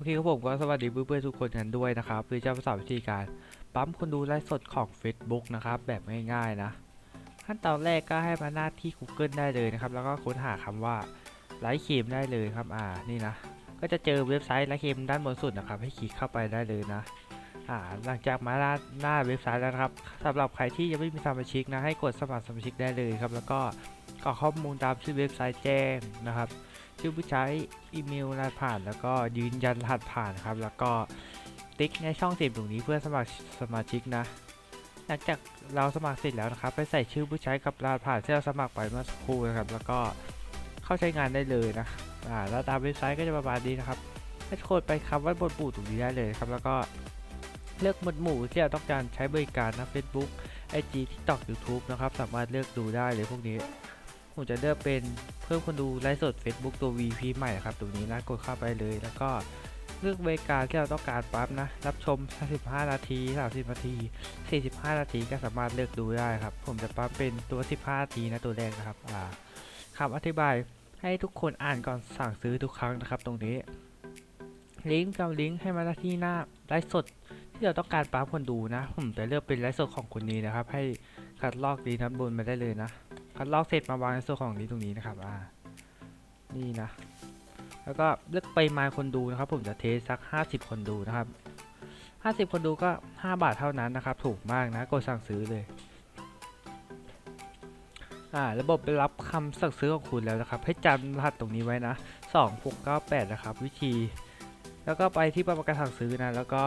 โอเคครับผมก็สวัสดีเพื่อนๆทุกคนกันด้วยนะครับคือจะมาสอนวิธีการปั๊มคนดูไลฟ์สดของ Facebook นะครับ แบบง่ายๆนะ ขั้นตอนแรกก็ให้มาหน้าที่ Google ได้เลยนะครับ แล้วก็ค้นหาคำว่าไลฟ์เคมได้เลยครับอ่านี่นะ ก็จะเจอเว็บไซต์ไลฟ์เคมด้านบนสุดนะครับ ให้คลิกเข้าไปได้เลยนะอ่าหลังจากมาหน้าหน้าเว็บไซต์แล้วนะครับสำหรับใครที่ยังไม่มีสมาชิกนะให้กดสมัครสมาชิกได้เลยครับแล้วก็กรอกข้อมูลตามชื่อเว็บไซต์แจ้งนะครับ ชื่อผู้ใช้อีเมลรหัสผ่าน แล้วก็ยืนยันรหัสผ่านครับ แล้วก็ติ๊กในช่องสิบตรงนี้เพื่อสมัครสมาชิกนะ หลังจากเราสมัครเสร็จแล้วนะครับไปใส่ชื่อผู้ใช้กับรหัสผ่านที่เราสมัครไปเมื่อสักครู่นะครับ แล้วก็เข้าใช้งานได้เลยนะอ่าแล้วตามเว็บไซต์ก็จะประมาณนี้นะครับให้โคดไปคำว่าบทหมู่ตรงนี้ได้เลยครับ แล้วก็เลือกหมวดหมู่ที่เราต้องการใช้บริการนะ Facebook IG TikTok YouTube นะครับ สามารถเลือกดูได้เลยพวกนี้ ผมจะเลือกเป็นเพิ่มคนดูไลฟ์สด Facebook ตัว VP ใหม่นะครับตรงนี้นะกดเข้าไปเลยแล้วก็เลือกบริกาที่เราต้องการปั๊บนะ รับชม 35 นาที 30 นาที 45 นาทีก็สามารถเลือกดูได้ครับ ผมจะปั๊มเป็นตัว 15 นาทีนะตัวแรกนะครับอ่าคำอธิบายให้ทุกคนอ่านก่อนสั่งซื้อทุกครั้งนะครับ ตรงนี้ ลิงก์กับลิงก์ให้มาที่หน้าไลฟ์สด ที่เราต้องการปั๊มคนดูนะ ผมจะเลือกเป็นไลฟ์สดของคนนี้นะครับ ให้คัดลอกดีนะบนมาได้เลยนะ คัดลอกเสร็จมาวางในส่วนของนี้ตรงนี้นะครับอ่านี่นะ แล้วก็เลือกปริมาณคนดูนะครับ ผมจะเทสสัก 50 คนดูนะครับ 50 คนดูก็ 5 บาทเท่านั้นนะครับ ถูกมากนะกดสั่งซื้อเลยอ่าระบบไปรับคำสั่งซื้อของคุณแล้วนะครับ ให้จำรหัสตรงนี้ไว้นะ2698นะครับ วิธี แล้วก็ไปที่ประกันสั่งซื้อนะแล้วก็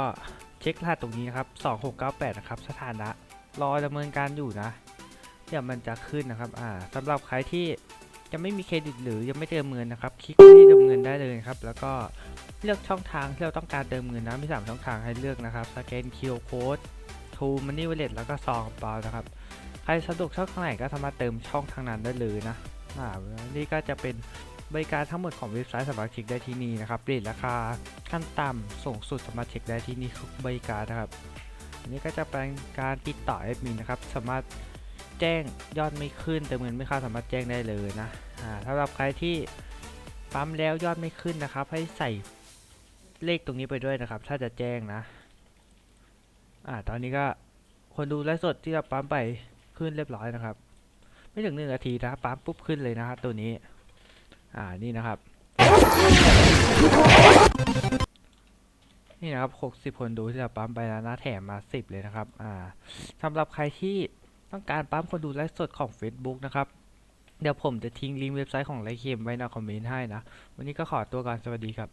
เช็ครหัสตรงนี้นะครับ2698นะครับสถานะรอดำเนินการอยู่นะ เดี๋ยมันจะขึ้นนะครับอ่าสำหรับใครที่ยังไม่มีเครดิตหรือยังไม่เติมเงินนะครับ คลิกที่เติมเงินได้เลยครับ แล้วก็เลือกช่องทางที่เราต้องการเติมเงินนะมี3ช่องทางให้เลือกนะครับสแกน QR Code True Money Wallet แล้วก็ซองเปล่านะครับ ใครสะดวกช่องทางไหนก็สามารถเติมช่องทางนั้นได้เลยนะอ่านี่ก็จะเป็นบริการทั้งหมดของเว็บไซต์สมาชิกได้ที่นี่นะครับเรทราคาขั้นต่ำสูงสุดสมาชิกได้ที่นี่ทุกบริการนะครับอันนี้ก็จะเป็นการติดต่อแอดมินนะครับ สามารถ แจ้งยอดไม่ขึ้นเติมเงินไม่เข้าสามารถแจ้งได้เลยนะสำหรับใครที่ปั๊มแล้วยอดไม่ขึ้นนะครับ ให้ใส่เลขตรงนี้ไปด้วยนะครับ ถ้าจะแจ้งนะอ่าตอนนี้ก็คนดูไลฟ์สดที่เราปั๊มไปขึ้นเรียบร้อยนะครับ ไม่ถึงหนึ่งนาทีนะปั๊มปุ๊บขึ้นเลยนะครับตัวนี้ อ่านี่นะครับ นี่นะครับ 60 คนดูที่เราปั๊มไปแล้วนะแถมมา 10 เลยนะครับ อ่าสำหรับใครที่ ต้องการปั๊มคนดูไลฟ์สดของ Facebook นะครับ เดี๋ยวผมจะทิ้งลิงก์เว็บไซต์ของไลฟ์เคมไว้ในคอมเมนต์ให้นะ วันนี้ก็ขอตัวก่อนสวัสดีครับ